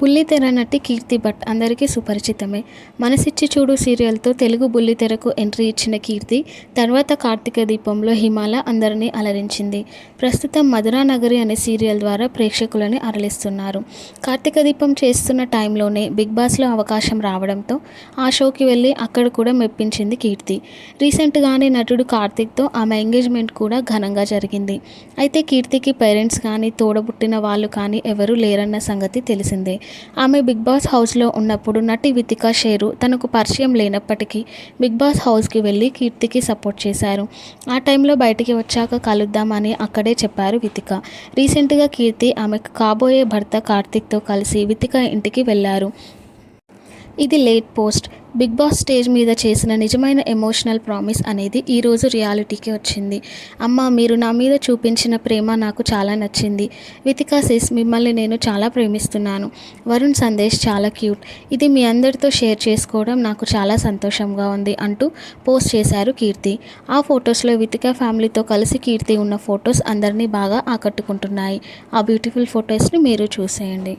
బుల్లితెర నటి కీర్తి భట్ అందరికీ సుపరిచితమే. మనసిచ్చి చూడు సీరియల్తో తెలుగు బుల్లితెరకు ఎంట్రీ ఇచ్చిన కీర్తి తర్వాత కార్తీక దీపంలో హిమాల అందరినీ అలరించింది. ప్రస్తుతం మధురా నగరి అనే సీరియల్ ద్వారా ప్రేక్షకులని అరలిస్తున్నారు. కార్తీక దీపం చేస్తున్న టైంలోనే బిగ్ బాస్లో అవకాశం రావడంతో ఆ షోకి వెళ్ళి అక్కడ కూడా మెప్పించింది కీర్తి. రీసెంట్గానే నటుడు కార్తీక్తో ఆమె ఎంగేజ్మెంట్ కూడా ఘనంగా జరిగింది. అయితే కీర్తికి పేరెంట్స్ కానీ తోడబుట్టిన వాళ్ళు కానీ ఎవరూ లేరన్న సంగతి తెలిసిందే. ఆమె బిగ్ బాస్ హౌస్లో ఉన్నప్పుడు నటి వితిక షేరు తనకు పరిచయం లేనప్పటికీ బిగ్ బాస్ హౌస్కి వెళ్ళి కీర్తికి సపోర్ట్ చేశారు. ఆ టైంలో బయటికి వచ్చాక కలుద్దామని అక్కడే చెప్పారు వితిక. రీసెంట్గా కీర్తి ఆమెకు కాబోయే భర్త కార్తీక్తో కలిసి వితిక ఇంటికి వెళ్ళారు. ఇది late post. Bigg Boss stage మీద చేసిన నిజమైన ఎమోషనల్ ప్రామిస్ అనేది ఈరోజు రియాలిటీకి వచ్చింది. అమ్మ మీరు నా మీద చూపించిన ప్రేమ నాకు చాలా నచ్చింది. వితికా సిస్ మిమ్మల్ని నేను చాలా ప్రేమిస్తున్నాను. వరుణ్ సందేశ్ చాలా క్యూట్. ఇది మీ అందరితో షేర్ చేసుకోవడం నాకు చాలా సంతోషంగా ఉంది అంటూ పోస్ట్ చేశారు కీర్తి. ఆ ఫొటోస్లో వితికా ఫ్యామిలీతో కలిసి కీర్తి ఉన్న ఫొటోస్ అందరినీ బాగా ఆకట్టుకుంటున్నాయి. ఆ బ్యూటిఫుల్ ఫొటోస్ని మీరు చూసేయండి.